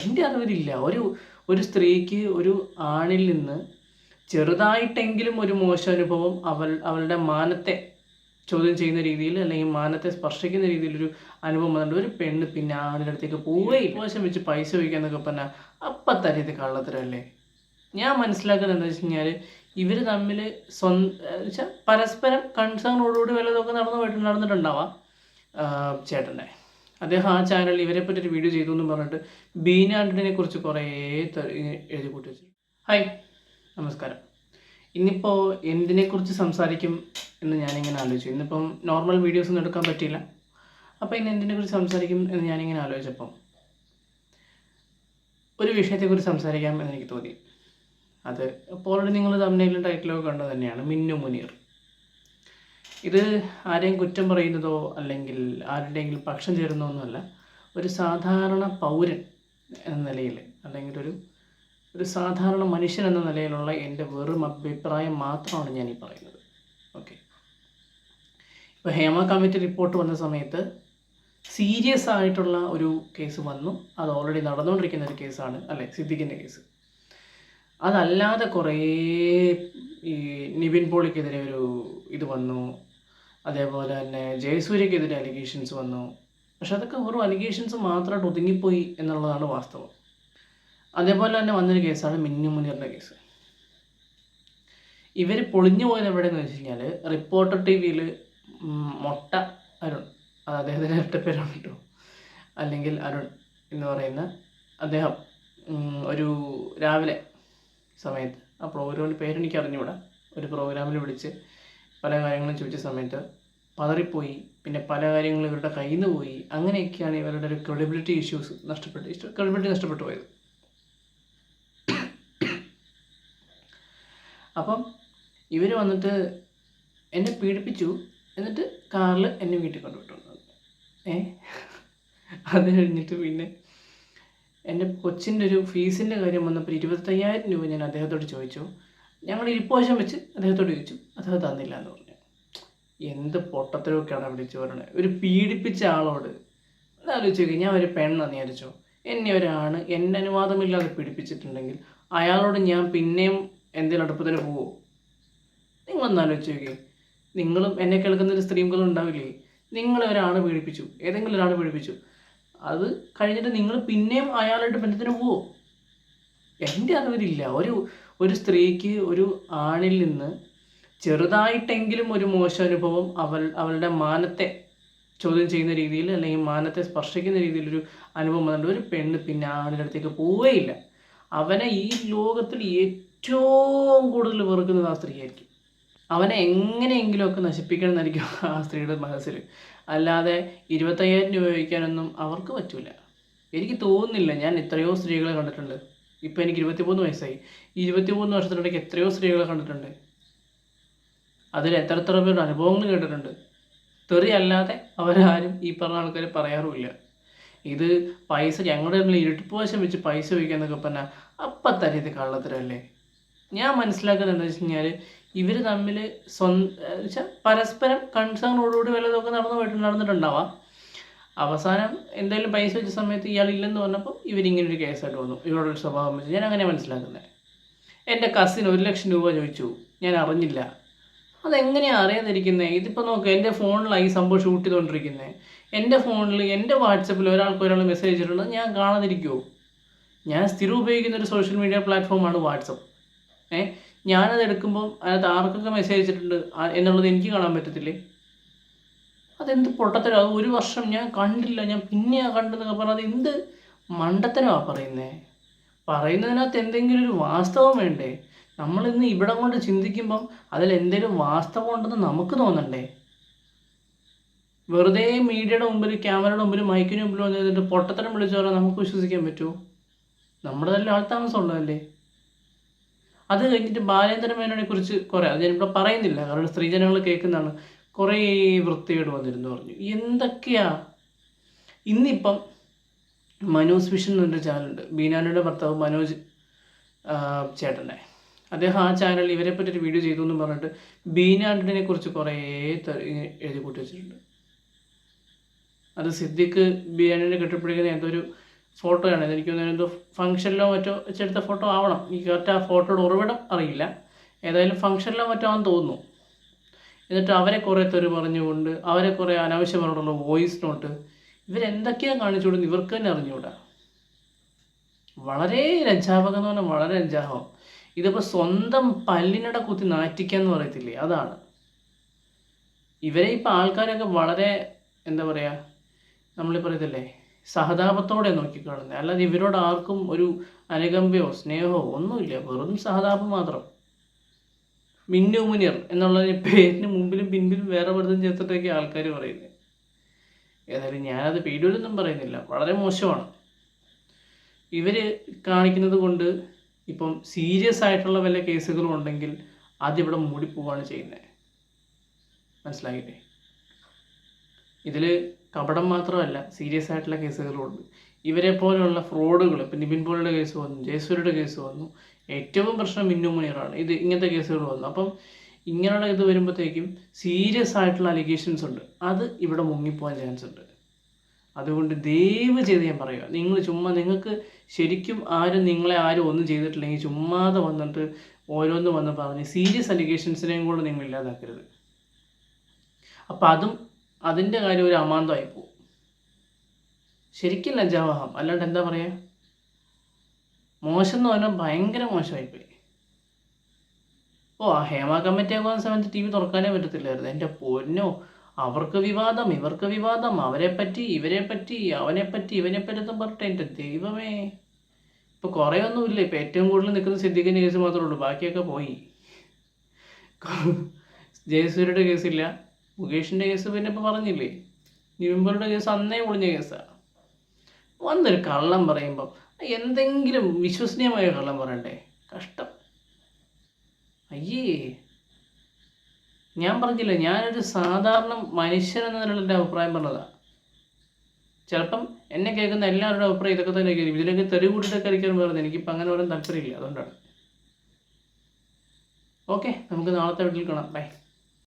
എന്റെ അറിവിലില്ല. ഒരു ഒരു സ്ത്രീക്ക് ഒരു ആണിൽ നിന്ന് ചെറുതായിട്ടെങ്കിലും ഒരു മോശം അനുഭവം അവൾ അവളുടെ മാനത്തെ ചോദ്യം ചെയ്യുന്ന രീതിയിൽ അല്ലെങ്കിൽ മാനത്തെ സ്പർശിക്കുന്ന രീതിയിലൊരു അനുഭവം വന്നിട്ട് ഒരു പെണ്ണ് പിന്നെ ആണിന്റെ അടുത്തേക്ക് പോവുകയും മോശം വെച്ച് പൈസ ചോദിക്കാന്നൊക്കെ പറഞ്ഞാൽ അപ്പം തന്നെ ഇത് കള്ളത്തരമല്ലേ ഞാൻ മനസ്സിലാക്കുന്നത് എന്താ വെച്ച് കഴിഞ്ഞാൽ ഇവർ തമ്മിൽ സ്വന്തം വെച്ചാൽ പരസ്പരം കൺസേണോടുകൂടി വല്ലതൊക്കെ നടന്നു പോയിട്ട് നടന്നിട്ടുണ്ടാവാം. ചേട്ടന്റെ. അദ്ദേഹം ആ ചാനലിൽ ഇവരെ പറ്റി ഒരു വീഡിയോ ചെയ്തു എന്ന് പറഞ്ഞിട്ട് ബീന ആന്റണിനെ കുറിച്ച് കുറേ എഴുതി കൂട്ടി വെച്ചു. ഹായ് നമസ്കാരം. ഇന്നിപ്പോൾ എന്തിനെക്കുറിച്ച് സംസാരിക്കും എന്ന് ഞാനിങ്ങനെ ആലോചിച്ചു. ഇന്നിപ്പം നോർമൽ വീഡിയോസ് ഒന്നും എടുക്കാൻ പറ്റിയില്ല. അപ്പോൾ ഇന്ന് എന്തിനെക്കുറിച്ച് സംസാരിക്കും എന്ന് ഞാനിങ്ങനെ ആലോചിച്ചപ്പം ഒരു വിഷയത്തെക്കുറിച്ച് സംസാരിക്കാം എന്ന് എനിക്ക് തോന്നി. അത് ഇപ്പോൾ ഓൾറെഡി നിങ്ങൾ തമ്മിലും ടൈറ്റിലൊക്കെ കണ്ടത് തന്നെയാണ് മിന്നു മുനീർ ഇത് ആരെയും കുറ്റം പറയുന്നതോ അല്ലെങ്കിൽ ആരുടെയെങ്കിലും പക്ഷം ചേരുന്നതൊന്നുമല്ല ഒരു സാധാരണ പൗരൻ എന്ന നിലയിൽ അല്ലെങ്കിൽ ഒരു ഒരു സാധാരണ മനുഷ്യൻ എന്ന നിലയിലുള്ള എന്റെ വെറും അഭിപ്രായം മാത്രമാണ് ഞാൻ ഈ പറയുന്നത്. ഓക്കെ. ഇപ്പോൾ ഹേമ കമ്മിറ്റി റിപ്പോർട്ട് വന്ന സമയത്ത് സീരിയസ് ആയിട്ടുള്ള ഒരു കേസ് വന്നു. അത് ഓൾറെഡി നടന്നുകൊണ്ടിരിക്കുന്ന ഒരു കേസാണ് അല്ലേ? സിദ്ദിഖിന്റെ കേസ്. അതല്ലാതെ കുറേ ഈ നിവിൻ പോളിക്കെതിരെ ഒരു ഇത് വന്നു. അതേപോലെ തന്നെ ജയസൂര്യക്കെതിരെ അലിഗേഷൻസ് വന്നു. പക്ഷെ അതൊക്കെ വെറും അലിഗേഷൻസ് മാത്രമായിട്ട് ഒതുങ്ങിപ്പോയി എന്നുള്ളതാണ് വാസ്തവം. അതേപോലെ തന്നെ വന്നൊരു കേസാണ് മിന്നു മുനീറിന്റെ കേസ്. ഇവർ പൊളിഞ്ഞു പോയത് എവിടെയെന്ന് വെച്ച് കഴിഞ്ഞാൽ റിപ്പോർട്ടർ ടി വിയിൽ മൊട്ട അരുൺ അത് അദ്ദേഹത്തിന്റെ ഇരട്ടപ്പേരാണ് കേട്ടോ. അല്ലെങ്കിൽ അരുൺ എന്ന് പറയുന്ന അദ്ദേഹം ഒരു രാവിലെ സമയത്ത് ആ പ്രോഗ്രാമിന്റെ പേരെനിക്ക് അറിഞ്ഞുകൂടാ ഒരു പ്രോഗ്രാമിൽ വിളിച്ച് പല കാര്യങ്ങളും ചോദിച്ച സമയത്ത് പതറിപ്പോയി പിന്നെ പല കാര്യങ്ങളും ഇവരുടെ കയ്യിൽ നിന്ന് പോയി. അങ്ങനെയൊക്കെയാണ് ഇവരുടെ ഒരു ക്രെഡിബിലിറ്റി ഇഷ്യൂസ് നഷ്ടപ്പെട്ട് ക്രെഡിബിലിറ്റി നഷ്ടപ്പെട്ടു പോയത്. അപ്പം ഇവർ വന്നിട്ട് എന്നെ പീഡിപ്പിച്ചു. എന്നിട്ട് കാറിൽ എന്നെ വീട്ടിൽ കൊണ്ടുവിട്ടു. ഏ? അത് കഴിഞ്ഞിട്ട് പിന്നെ എന്റെ കൊച്ചിന്റെ ഒരു ഫീസിന്റെ കാര്യം വന്നപ്പോൾ ഇരുപത്തയ്യായിരം രൂപ ഞാൻ അദ്ദേഹത്തോട് ചോദിച്ചു. ഞങ്ങൾ ഇരിപ്പോശം വെച്ച് അദ്ദേഹത്തോട് ചോദിച്ചു അദ്ദേഹം തന്നില്ല എന്ന് പറഞ്ഞു. എന്ത് പൊട്ടത്തരമൊക്കെയാണ് വിളിച്ചു പറയുന്നത് ഒരു പീഡിപ്പിച്ച ആളോട് ആലോചിച്ച് നോക്കി. ഞാൻ ഒരു പെണ്ണെന്ന് വിചാരിച്ചോ എന്നെ ഒരാണ് എന്റെ അനുവാദമില്ലാതെ പീഡിപ്പിച്ചിട്ടുണ്ടെങ്കിൽ അയാളോട് ഞാൻ പിന്നെയും എന്തെങ്കിലും അടുപ്പത്തിന് പോവോ? നിങ്ങളൊന്ന് ആലോചിച്ച് നോക്കി. നിങ്ങളും എന്നെ കേൾക്കുന്ന ഒരു സ്ത്രീകളും ഉണ്ടാവില്ലേ? നിങ്ങളെ ഒരാൾ പീഡിപ്പിച്ചു. ഏതെങ്കിലും ഒരാൾ പീഡിപ്പിച്ചു. അത് കഴിഞ്ഞിട്ട് നിങ്ങൾ പിന്നെയും അയാളായിട്ട് ബന്ധത്തിന് പോവോ? എന്റെ അറിവിലില്ല. ഒരു ഒരു സ്ത്രീക്ക് ഒരു ആണിൽ നിന്ന് ചെറുതായിട്ടെങ്കിലും ഒരു മോശം അനുഭവം അവൾ അവളുടെ മാനത്തെ ചോദ്യം ചെയ്യുന്ന രീതിയിൽ അല്ലെങ്കിൽ മാനത്തെ സ്പർശിക്കുന്ന രീതിയിലൊരു അനുഭവം വന്നിട്ട് ഒരു പെണ്ണ് പിന്നെ ആണിന്റെ അടുത്തേക്ക് പോവുകയില്ല അവനെ ഈ ലോകത്തിൽ ഏറ്റവും കൂടുതൽ വെറുക്കുന്നത് ആ സ്ത്രീയായിരിക്കും. അവനെ എങ്ങനെയെങ്കിലുമൊക്കെ നശിപ്പിക്കണം എന്നായിരിക്കും ആ സ്ത്രീയുടെ മനസ്സിൽ. അല്ലാതെ ഇരുപത്തയ്യായിരം രൂപ ചോദിക്കാനൊന്നും അവർക്ക് പറ്റില്ല എനിക്ക് തോന്നുന്നില്ല ഞാൻ എത്രയോ സ്ത്രീകളെ കണ്ടിട്ടുണ്ട്. ഇപ്പം എനിക്ക് ഇരുപത്തിമൂന്ന് വയസ്സായി. ഇരുപത്തിമൂന്ന് വർഷത്തിനിടയ്ക്ക് എത്രയോ സ്ത്രീകളെ കണ്ടിട്ടുണ്ട്. അതിൽ എത്ര എത്ര പേരുടെ അനുഭവങ്ങൾ കേട്ടിട്ടുണ്ട്. തെറി അല്ലാതെ അവരാരും ഈ പറഞ്ഞ ആൾക്കാർ പറയാറുമില്ല. ഇത് പൈസ ഞങ്ങളുടെ തമ്മിൽ ഇരുട്ടിപ്പ് വശം വെച്ച് പൈസ ചോദിക്കാന്നൊക്കെ പറഞ്ഞാൽ അപ്പം തന്നെ ഇത് കള്ളത്തരല്ലേ? ഞാൻ മനസ്സിലാക്കുന്നത് എന്താ വെച്ച് കഴിഞ്ഞാൽ ഇവർ തമ്മിൽ സ്വന്തം വെച്ചാൽ പരസ്പരം കൺസേണോടുകൂടി വല്ലതൊക്കെ നടന്നു പോയിട്ട് നടന്നിട്ടുണ്ടാവാം. അവസാനം എന്തായാലും പൈസ വെച്ച സമയത്ത് ഇയാൾ ഇല്ലെന്ന് പറഞ്ഞപ്പോൾ ഇവരിങ്ങനെ ഒരു കേസായിട്ട് വന്നു. ഇവരുടെ ഒരു സ്വഭാവം വെച്ച് ഞാൻ അങ്ങനെ മനസ്സിലാക്കുന്നത് എന്റെ കസിൻ ഒരു ലക്ഷം രൂപ ചോദിച്ചു. ഞാൻ അറിഞ്ഞില്ല. അതെങ്ങനെയാണ് അറിയാതിരിക്കുന്നത് ഇതിപ്പോൾ നോക്ക് എന്റെ ഫോണിലാണ് ഈ സംഭവം ഷൂട്ട് ചെയ്തുകൊണ്ടിരിക്കുന്നത് എന്റെ ഫോണിൽ എന്റെ വാട്സപ്പിൽ ഒരാൾക്ക് ഒരാൾ മെസ്സേജ് ചെയ്തിട്ടുണ്ട് ഞാൻ കാണാതിരിക്കുമോ ഞാൻ സ്ഥിരം ഉപയോഗിക്കുന്ന ഒരു സോഷ്യൽ മീഡിയ പ്ലാറ്റ്ഫോമാണ് വാട്സപ്പ്. ഏ? ഞാനത് എടുക്കുമ്പോൾ അതിനകത്ത് ആർക്കൊക്കെ മെസ്സേജ് അയച്ചിട്ടുണ്ട് എന്നുള്ളത് എനിക്ക് കാണാൻ പറ്റത്തില്ലേ? അതെന്ത് പൊട്ടത്തരം? അത് ഒരു വർഷം ഞാൻ കണ്ടില്ല. ഞാൻ പിന്നെയാ കണ്ടെന്നൊക്കെ പറഞ്ഞത് എന്ത് മണ്ടത്തരമാണ് പറയുന്നത് പറയുന്നതിനകത്ത് എന്തെങ്കിലും ഒരു വാസ്തവം വേണ്ടേ? നമ്മളിന്ന് ഇവിടെ കൊണ്ട് ചിന്തിക്കുമ്പം അതിൽ എന്തെങ്കിലും വാസ്തവം ഉണ്ടെന്ന് നമുക്ക് തോന്നണ്ടേ? വെറുതെ മീഡിയയുടെ മുമ്പിൽ ക്യാമറയുടെ മുമ്പിൽ മൈക്കിന് മുമ്പിൽ വന്ന് എന്നിട്ട് പൊട്ടത്തരം വിളിച്ചു പറഞ്ഞാൽ നമുക്ക് വിശ്വസിക്കാൻ പറ്റുമോ നമ്മുടെ തന്നെ ആൾത്താമസം ഉള്ളതല്ലേ അത് കഴിഞ്ഞിട്ട് ബാലേന്ദ്ര മേനോനെ കുറിച്ച് കുറേ അത് ഞാനിവിടെ പറയുന്നില്ല. കാരണം സ്ത്രീജനങ്ങൾ കേൾക്കുന്നതാണ്. കുറേ വൃത്തികേട് വന്നിരുന്നു പറഞ്ഞു. എന്തൊക്കെയാ? ഇന്നിപ്പം മനോജ് വിഷൻ എന്നൊരു ചാനലുണ്ട്. ബീനാനയുടെ ഭർത്താവ് മനോജ് ചേട്ടന്റെ. അദ്ദേഹം ആ ചാനലിൽ ഇവരെ പറ്റി ഒരു വീഡിയോ ചെയ്തു എന്ന് പറഞ്ഞിട്ട് ബീനാൻഡിനെ കുറിച്ച് കുറേ എഴുതി കൂട്ടി വെച്ചിട്ടുണ്ട്. അത് സിദ്ദിഖ് ബീനാൻഡിനെ കെട്ടിപ്പിടിക്കുന്ന എന്തോ ഒരു ഫോട്ടോയാണ്. എനിക്ക് തോന്നുന്നത് എന്തോ ഫംഗ്ഷനിലോ മറ്റോ വെച്ചെടുത്ത ഫോട്ടോ ആവണം. എനിക്ക് കറക്റ്റ് ആ ഫോട്ടോയുടെ ഉറവിടം അറിയില്ല. ഏതായാലും ഫംഗ്ഷനിലോ മറ്റോ ആണെന്ന് തോന്നുന്നു. എന്നിട്ട് അവരെ കുറേ തെറി പറഞ്ഞുകൊണ്ട് അവരെ കുറേ അനാവശ്യമായിട്ടുള്ള വോയിസ് നോട്ട് ഇവരെന്തൊക്കെയാണ് കാണിച്ചു കൊടുക്കുന്നത് ഇവർക്ക് തന്നെ അറിഞ്ഞുകൂടാ. വളരെ ലജ്ജാപകം എന്ന് പറഞ്ഞാൽ വളരെ ലജ്ജാപകം ഇതിപ്പോൾ സ്വന്തം പല്ലിനട കുത്തി നാറ്റിക്കുക എന്ന് പറയത്തില്ലേ? അതാണ്. ഇവരെ ഇപ്പോൾ ആൾക്കാരൊക്കെ വളരെ എന്താ പറയുക നമ്മൾ പറയത്തില്ലേ സഹതാപത്തോടെ നോക്കിക്കാണുന്നത് അല്ലാതെ ഇവരോട് ആർക്കും ഒരു അനുകമ്പയോ സ്നേഹമോ ഒന്നുമില്ല. വെറും സഹതാപം മാത്രം. മിന്നു മുനിയർ എന്നുള്ള പേരിന് മുമ്പിലും പിൻപിലും വേറെ വെറുതെ ചേർത്തിട്ടൊക്കെ ആൾക്കാർ പറയുന്നത് ഏതായാലും ഞാനത് പേടിയിലൊന്നും പറയുന്നില്ല. വളരെ മോശമാണ്. ഇവർ കാണിക്കുന്നത് കൊണ്ട് ഇപ്പം സീരിയസ് ആയിട്ടുള്ള വല്ല കേസുകളും ഉണ്ടെങ്കിൽ അതിവിടെ മൂടിപ്പോവാണ് ചെയ്യുന്നത് മനസ്സിലായില്ലേ? ഇതിൽ കപടം മാത്രമല്ല സീരിയസ് ആയിട്ടുള്ള കേസുകളും ഉണ്ട് ഇവരെ പോലെയുള്ള ഫ്രോഡുകൾ ഇപ്പം നിബിൻ പോളിയുടെ കേസ് വന്നു ജയസൂര്യയുടെ കേസ് വന്നു ഏറ്റവും പ്രശ്നം മിന്നു മുനീറാണ്. ഇത് ഇങ്ങനത്തെ കേസുകൾ വന്നു. അപ്പം ഇങ്ങനെയുള്ള ഇത് വരുമ്പോഴത്തേക്കും സീരിയസ് ആയിട്ടുള്ള അലിഗേഷൻസ് ഉണ്ട്. അത് ഇവിടെ മുങ്ങിപ്പോകാൻ ചാൻസ് ഉണ്ട്. അതുകൊണ്ട് ദയവ് ചെയ്ത് ഞാൻ പറയുക നിങ്ങൾ ചുമ്മാ നിങ്ങൾക്ക് ശരിക്കും ആരും നിങ്ങളെ ആരും ഒന്നും ചെയ്തിട്ടില്ലെങ്കിൽ ചുമ്മാതെ വന്നിട്ട് ഓരോന്ന് വന്ന് പറഞ്ഞ് സീരിയസ് അലിഗേഷൻസിനെയും കൂടെ നിങ്ങൾ ഇല്ലാതാക്കരുത്. അപ്പം അതും അതിന്റെ കാര്യം ഒരു അമാന്തമായി പോകും ശരിക്കും ലജ്ജാവഹം. അല്ലാണ്ട് എന്താ പറയുക മോശം എന്ന് പറഞ്ഞാൽ ഭയങ്കര മോശമായിപ്പോയി. ഓ ആ ഹേമ കമ്മിറ്റി ആകുന്ന സമയത്ത് ടി വി തുറക്കാനേ പറ്റത്തില്ലായിരുന്നു. എന്റെ പൊന്നോ അവർക്ക് വിവാദം ഇവർക്ക് വിവാദം അവരെ പറ്റി ഇവരെ പറ്റി അവനെ പറ്റി ഇവനെ പറ്റി എന്ന് പറഞ്ഞിട്ട് എന്റെ ദൈവമേ. ഇപ്പോൾ കുറേ ഒന്നുമില്ല ഇപ്പോൾ ഏറ്റവും കൂടുതൽ നിൽക്കുന്ന സിദ്ദിഖിന്റെ കേസ് മാത്രമേ ഉള്ളൂ. ബാക്കിയൊക്കെ പോയി. ജയസൂര്യയുടെ കേസില്ല. മുകേഷിന്റെ കേസ് പിന്നെ ഇപ്പോൾ പറഞ്ഞില്ലേ? നിവിംബറുടെ കേസ് അന്നേ പൊളിഞ്ഞ കേസാണ് വന്നൊരു കള്ളം പറയുമ്പം എന്തെങ്കിലും വിശ്വസനീയമായ കള്ളം പറയണ്ടേ? കഷ്ടം. അയ്യേ. ഞാൻ പറഞ്ഞില്ല ഞാനൊരു സാധാരണ മനുഷ്യൻ എന്ന എന്റെ അഭിപ്രായം പറഞ്ഞതാണ് ചിലപ്പം എന്നെ കേൾക്കുന്ന എല്ലാവരുടെ അഭിപ്രായം ഇതൊക്കെ തന്നെ കേൾക്കും. ഇതിലൊക്കെ തെരുവ് കൂട്ടിട്ടൊക്കെ ആയിരിക്കും പറയുന്നത്. എനിക്കിപ്പോൾ അങ്ങനെ പറയാൻ താല്പര്യമില്ല. അതുകൊണ്ടാണ്. ഓക്കെ നമുക്ക് നാളത്തെ വീട്ടിൽ കാണാം. ബൈ.